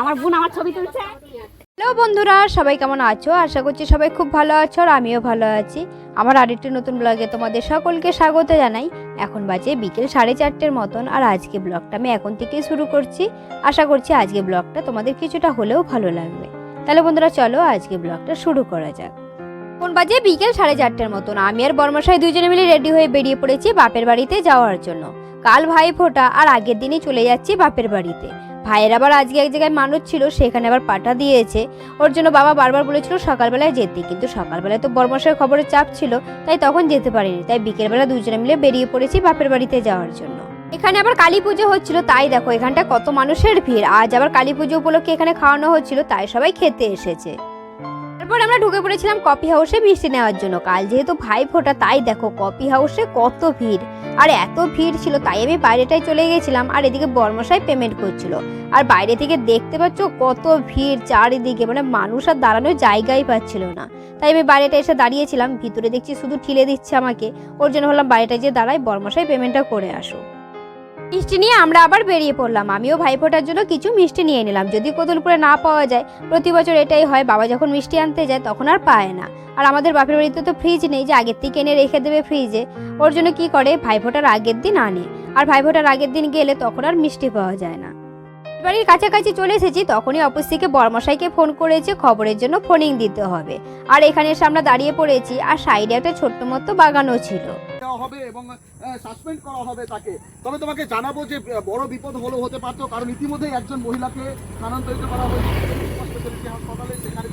আমার বোন আমার ছবি তুলছে। হ্যালো বন্ধুরা, সবাই কেমন আছো? আশা করছি সবাই খুব ভালো আছো আর আমিও ভালো আছি। আমার আরেকটি নতুন ব্লগে তোমাদের সকলকে স্বাগত জানাই। এখন বাজে বিকেল সাড়ে চারটের মতন আর আজকে ব্লগটা আমি এখন থেকেই শুরু করছি। আশা করছি আজকে ব্লগটা তোমাদের কিছুটা হলেও ভালো লাগবে। তাহলে বন্ধুরা, চলো আজকে ব্লগটা শুরু করা যাক। কোন বাজে বিকেল সাড়ে চারটের মতন। আমি আর বর্মশাই দুজনে মিলে রেডি হয়ে বেরিয়ে পড়েছি বাপের বাড়িতে যাওয়ার জন্য। কাল ভাই ফোটা আর আগের দিনই চলে যাচ্ছি বাপের বাড়িতে। ভাইয়ের আবার আজকে এক জায়গায় মানুষ ছিল, সেখানে আবার পাঠা দিয়েছে। ওর জন্য বাবা বারবার বলেছিল সকালবেলায় যেতে, কিন্তু সকালবেলায় তো বরমাসের খবরের চাপ ছিল, তাই তখন যেতে পারিনি। তাই বিকেলবেলা দুজনে মিলে বেরিয়ে পড়েছি বাপের বাড়িতে যাওয়ার জন্য। এখানে আবার কালী পুজো হচ্ছিল, তাই দেখো এখানটা কত মানুষের ভিড়। আজ আবার কালী পুজো উপলক্ষে এখানে খাওয়ানো হচ্ছিল, তাই সবাই খেতে এসেছে। তারপর আমরা ঢুকে পড়েছিলাম কফি হাউসে মিষ্টি নেওয়ার জন্য। কাল যেহেতু ভাই ফোটা, তাই দেখো কফি হাউসে কত ভিড়। আর এত ভিড় ছিল, তাই আমি বাইরেটাই চলে গেছিলাম আর এদিকে বর্মশাই পেমেন্ট করছিল। আর বাইরে থেকে দেখতে পাচ্ছ কত ভিড় চারিদিকে মানে মানুষ আর দাঁড়ানোর জায়গাই পাচ্ছিল না। তাই আমি বাইরেটা এসে দাঁড়িয়েছিলাম, ভিতরে দেখছি শুধু ঠিলে দিচ্ছে আমাকে। ওর জন্য হলাম বাইরেটা যে দাঁড়াই, বর্মশাই পেমেন্টটা করে আসো মিষ্টি নিয়ে আমরা আবার বেরিয়ে পড়লাম। আমিও ভাইফোঁটার জন্য কিছু মিষ্টি নিয়ে নিলাম। যদি কোদলপুরে না পাওয়া যায়, প্রতি বছর এটাই হয়, বাবা যখন মিষ্টি আনতে যায় তখন আর পায় না। আর আমাদের বাপের বাড়িতে তো ফ্রিজ নেই যে আগের থেকে এনে রেখে দেবে ফ্রিজে ওর জন্য কি করে? ভাইফোঁটার আগের দিন আনে। আর ভাইফোঁটার আগের দিন গেলে তখন আর মিষ্টি পাওয়া যায় না। বাড়ির কাছাকাছি চলে এসেছি, তখনই অফিস থেকে বর্মশাইকে ফোন করেছে, খবরের জন্য ফোনিং দিতে হবে। আর এখানে এসে আমরা দাঁড়িয়ে পড়েছি, আর সাইডে একটা ছোট্ট মতো বাগানও ছিল। হবে এবং সাসপেন্ড করা হবে তাকে। তবে তোমাকে জানাব যে বড় বিপদ হলেও হতে পারতো, কারণ ইতিমধ্যেই একজন মহিলাকে স্থানান্তরিত করা হয়েছে। হাসপাতালে সেখানে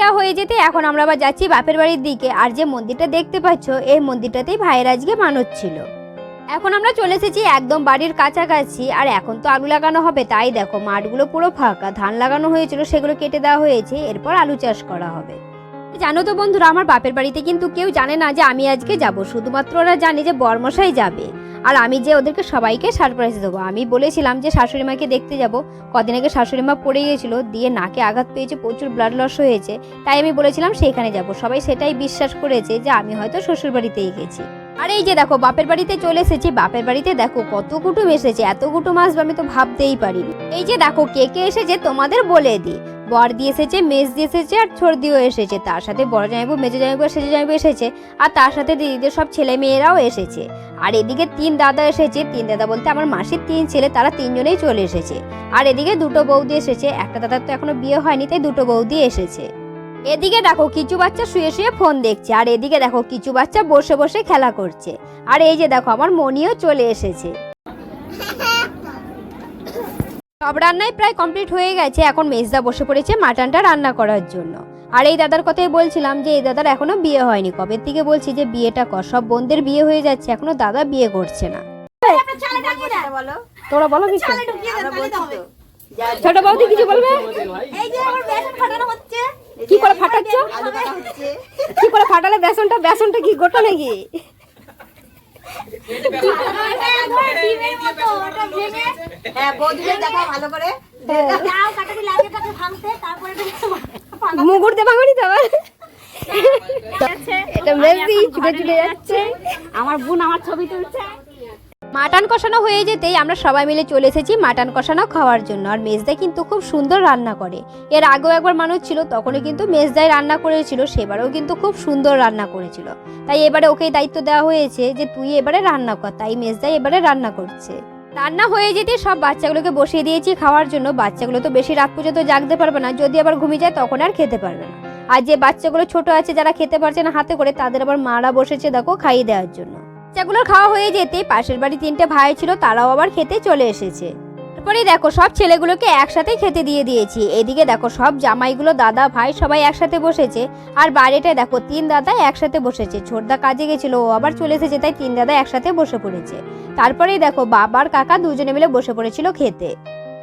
দেওয়া হয়ে যেতে এখন আমরা আবার যাচ্ছি বাপের বাড়ির দিকে। আর যে মন্দিরটা দেখতে পাচ্ছ, এই মন্দিরটাতেই ভাইয়ের আজকে মানত ছিল। এখন আমরা চলে এসেছি একদম বাড়ির কাছাকাছি, আর এখন তো আলু লাগানো হবে, তাই দেখো মাঠগুলো পুরো ফাঁকা। ধান লাগানো হয়েছিল, সেগুলো কেটে দেওয়া হয়েছে, এরপর আলু চাষ করা হবে। জানো তো বন্ধুরা, আমার বাপের বাড়িতে কিন্তু কেউ জানে না যে আমি আজকে যাব। শুধুমাত্র ওরা জানে যে বর্মশাই যাবে। আর আমি যে ওদেরকে সবাইকে সারপ্রাইজ দেবো। আমি বলেছিলাম যে শাশুড়ি মাকে দেখতে যাব। কদিন আগে শাশুড়ি মা পড়ে গিয়েছিল, দিয়ে নাকে আঘাত পেয়েছে, প্রচুর ব্লাড লস হয়েছে। তাই আমি বলেছিলাম সেখানে যাব। সবাই সেটাই বিশ্বাস করেছে যে আমি হয়তো শ্বশুর বাড়িতেই গেছি। আর এই যে দেখো, বাপের বাড়িতে চলে এসেছি। বাপের বাড়িতে দেখো কত কুটুম এসেছে। এত কুটুম আসবে আমি তো ভাবতেই পারিনি। এই যে দেখো, কে কে এসেছে তোমাদের বলে দিই। বর দিয়ে এসেছে, মেজ দিয়ে এসেছে আর ছর্দিও এসেছে। তার সাথে বড় জামাইবু, মেজো জামাইবু আর সেজো জামাইবু এসেছে আর তার সাথে দিদিদের সব ছেলে মেয়েরাও এসেছে। আর এদিকে তিন দাদা এসেছে। তিন দাদা বলতে আমার মাসির তিন ছেলে, তারা তিনজনেই চলে এসেছে। আর এদিকে দুটো বৌদি এসেছে। একটা দাদার তো এখনও বিয়ে হয়নি, তাই দুটো বৌদি এসেছে। এদিকে দেখো কিছু বাচ্চা শুয়ে শুয়ে ফোন দেখছে। আর এদিকে দেখো কিছু বাচ্চা বসে বসে খেলা করছে। আর এই যে দেখো, আমার মনিও চলে এসেছে। সব রান্নাই প্রায় কমপ্লিট হয়ে গেছে এখন মেজদা বসে পড়েছে মাটনটা রান্না করার জন্য। আর এই দাদার কথাই বলছিলাম যে এই দাদার এখনও বিয়ে হয়নি। কবে থেকে বলছি যে বিয়েটা কর। সব বোনদের বিয়ে হয়ে যাচ্ছে এখনও দাদা বিয়ে করছে না। তোরা বলো। কিছু ছোট বৌদি কিছু বলবে? কি করে ফাটাচ্ছ? কি করে ফাটালে বেসনটা? বেসনটা কি গোটা নাকি? হ্যাঁ বৌদিদের দেখা ভালো করে। মুগুর দেবা করি তো এটা মেজদি ছুটে ছুটে যাচ্ছে। আমার বোন আমার ছবি তুলছে। মাটন কষানো হয়ে যেতেই আমরা সবাই মিলে চলে এসেছি মাটন কষানো খাওয়ার জন্য। আর মেজদা কিন্তু খুব সুন্দর রান্না করে। এর আগেও একবার মানুষ ছিল, তখনও কিন্তু মেজদাই রান্না করেছিল, সেবারেও কিন্তু খুব সুন্দর রান্না করেছিল। তাই এবারে ওকেই দায়িত্ব দেওয়া হয়েছে যে, তুই এবারে রান্না কর। তাই মেজদাই এবারে রান্না করছে। রান্না হয়ে যেতে সব বাচ্চাগুলোকে বসিয়ে দিয়েছি খাওয়ার জন্য। বাচ্চাগুলো তো বেশি রাত পর্যন্ত জাগতে পারবে না। যদি আবার ঘুমিয়ে যায়, তখন আর খেতে পারবে না। আর যে বাচ্চাগুলো ছোট আছে, যারা খেতে পারছে না হাতে করে, তাদের আবার মারা বসেছে, দেখো, খাইয়ে দেওয়ার জন্য। বাচ্চাগুলোর খাওয়া হয়ে যেতে পাশের বাড়ি তিনটে ভাই ছিল, তারাও আবার খেতে চলে এসেছে। তারপরে দেখো, সব ছেলেগুলোকে একসাথে খেতে দিয়ে দিয়েছি। এদিকে দেখো, সব জামাইগুলো, দাদা, ভাই সবাই একসাথে বসেছে। আর বাড়িটা দেখো, তিন দাদা একসাথে বসেছে। ছোটদা কাজে গেছিল, ও আবার চলে এসেছে, তাই তিন দাদা একসাথে বসে পড়েছে। তারপরেই দেখো বাবার কাকা দুজনে মিলে বসে পড়েছিল খেতে।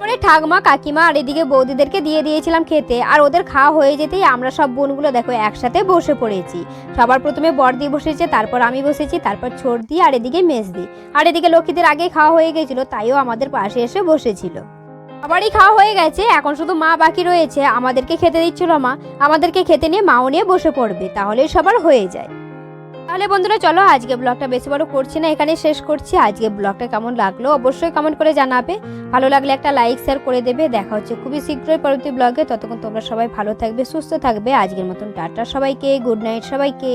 পরে ঠাকমা, কাকিমা আর এদিকে বৌদিদেরকে দিয়ে দিয়েছিলাম খেতে। আর ওদের খাওয়া হয়ে যেতেই আমরা সব বোনগুলো দেখো একসাথে বসে পড়েছি। সবার প্রথমে বড়দি বসেছে, তারপর আমি বসেছি, তারপর ছোটদি আর এদিকে মেজদি। আর এদিকে লক্ষ্মীদের আগে খাওয়া হয়ে গেছিল, তাইও আমাদের পাশে এসে বসেছিল। সবারই খাওয়া হয়ে গেছে, এখন শুধু মা বাকি রয়েছে, আমাদেরকে খেতে দিচ্ছিল মা। আমাদেরকে খেতে নিয়ে মাও নিয়ে বসে পড়বে, তাহলেই সবার হয়ে যায়। তাহলে বন্ধুরা, চলো আজকে ব্লগটা বেশি বড় করছি না এখানে শেষ করছি। আজকে ব্লগটা কেমন লাগল অবশ্যই কমেন্ট করে জানাবে। ভালো লাগলে একটা লাইক শেয়ার করে দেবে। দেখা হচ্ছে খুবই শীঘ্রই পরবর্তী ব্লগে ততক্ষণ তোমরা সবাই ভালো থাকবে, সুস্থ থাকবে। আজকের মতন টাটা সবাইকে গুড নাইট সবাইকে।